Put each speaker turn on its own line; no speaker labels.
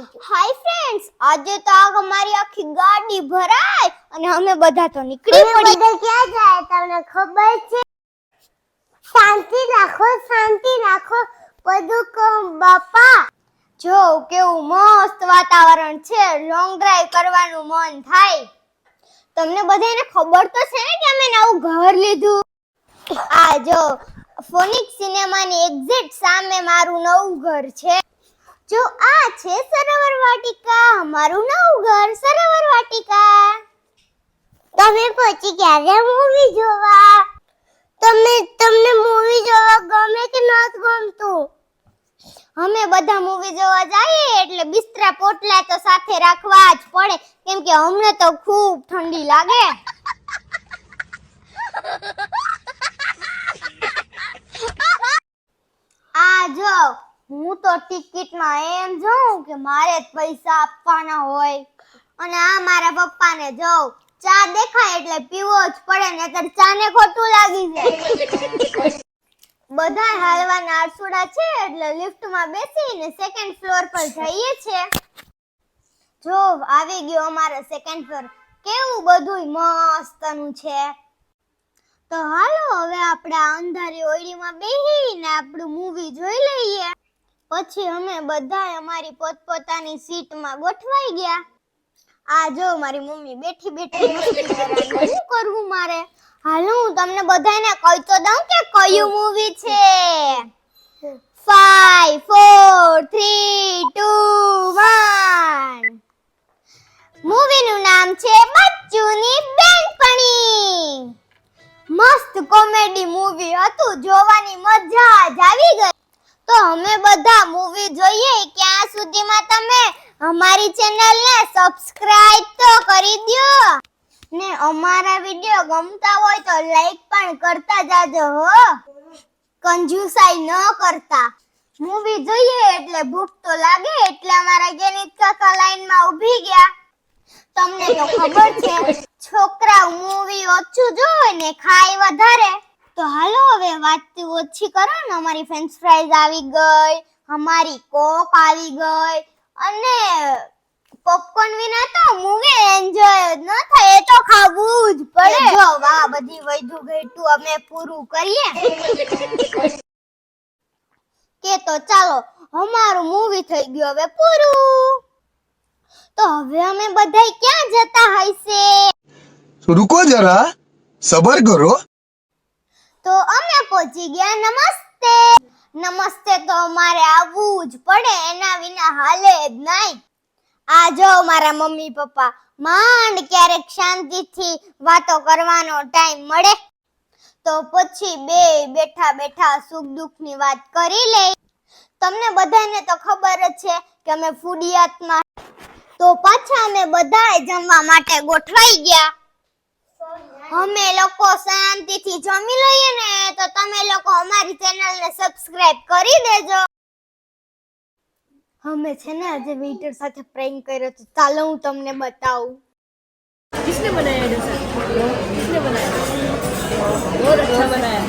Hi friends આજે તો આ અમારી આખી ગાડી ભરાય અને અમે બધા તો નીકળી પડી.
બધા ક્યાં જાય તમને ખબર છે? શાંતિ રાખો શાંતિ રાખો. બધું કહું બાપા.
જો કેવું મસ્ત વાતાવરણ છે. લોંગ ડ્રાઈવ કરવાનું મન થાય. તમને બધાને ખબર તો છે ને કે અમે નવું ઘર લીધું. આ જો ફોનિક સિનેમાની એક્ઝેક્ટ સામે મારું નવું ઘર છે. જો આ છે સરોવર વાટિકા, અમારું નવું ઘર સરોવર વાટિકા.
તમે પછી ક્યારે મૂવી જોવા? તમે તમને મૂવી જોવા ગમે કે નથી ગમતું?
અમે બધા મૂવી જોવા જઈએ એટલે બિસ્તરા પોટલા તો સાથે રાખવા જ પડે. કેમ કે અમને તો ખૂબ ઠંડી લાગે આ જો હું તો ટિકિટમાં એમ જોઉં કે મારે જ પૈસા આપવાના હોય. અને આ મારા પપ્પાને જોઉં. ચા દેખાય એટલે પીવો જ પડે, નહીતર ચાને ખોટું લાગી જાય. બધા હાલવાના આરસુડા છે એટલે લિફ્ટમાં બેસીને સેકન્ડ ફ્લોર પર જઈએ છે. જો, આવી ગયો અમારો સેકન્ડ ફ્લોર કેવું બધુંય મસ્તનું છે. તો હાલો, હવે આપણે અંધારી ઓયડીમાં બેહીને આપણું મૂવી જોઈ લઈએ. પછી અમે બધા અમારી પોતપોતાની સીટમાં ગોઠવાઈ ગયા. આ જો મારી મમ્મી બેઠી બેઠી શું કરવું મારે? હાલો, હું તમને બધાને કહી તો દઉં કે કયું મૂવી છે? Five four three two one મૂવીનું નામ છે બચ્ચુની બેનપણી. મસ્ત કોમેડી મૂવી હતું. જોવાની મજા જ આવી ગઈ. તો અમે બધા મૂવી જોઈએ ક્યાં સુધીમાં તમે અમારી ચેનલને સબસ્ક્રાઇબ તો કરી દો ને અમારા વિડિયો ગમતા હોય તો લાઈક પણ કરતા જાજો હો. કંજુસાઈ ન કરતા. મૂવી જોઈએ એટલે ભૂખ તો લાગે એટલે અમારા ગેનિત કાકા લાઈનમાં ઊભી ગયા. તમને તો ખબર છે છોકરા મૂવી ઓછું જોવે ને ખાય વધારે. તો હાલો હવે વાત ઓછી કરો ને. અમારી ફ્રેન્ચ ફ્રાઈઝ આવી ગઈ અમારી કોક આવી ગઈ અને પોપકોર્ન વિના તો મૂવી એન્જોય ન થાય. એ તો ખાવું જ પડે. જો વાહ બધી વૈધું ઘેટું અમે પૂરું કરીએ. કે તો ચાલો અમારું મૂવી થઈ ગયું હવે પૂરું. તો હવે અમે બધાય ક્યાં જતા હશે?
રૂકો જરા સબર કરો.
તો અમે પહોંચી ગયા, નમસ્તે. નમસ્તે તો અમારે આવવું જ પડે, એના વિના હાલે જ નહીં. આ જો મારા મમ્મી પપ્પા, માંડ ક્યારેક શાંતિથી વાતો કરવાનો ટાઈમ મળે. તો પછી બે બેઠા બેઠા સુખ દુઃખની વાત કરી લે. તમને બધાને તો ખબર જ છે કે અમે ફૂડિયાતમાં. તો પાછા અમે બધાએ જમવા માટે ગોઠવાઈ ગયા. અમે લોકો શાંતિથી જમી લઈએ ને તો તમે લોકો અમારી ચેનલને સબસ્ક્રાઇબ કરી દેજો અમે છે ને આજે વેઇટર સાથે પ્રેન્ક કર્યો તો ચાલો હું તમને બતાવું
किसने बनाया डोसा किसने बनाया बहुत अच्छा बनाया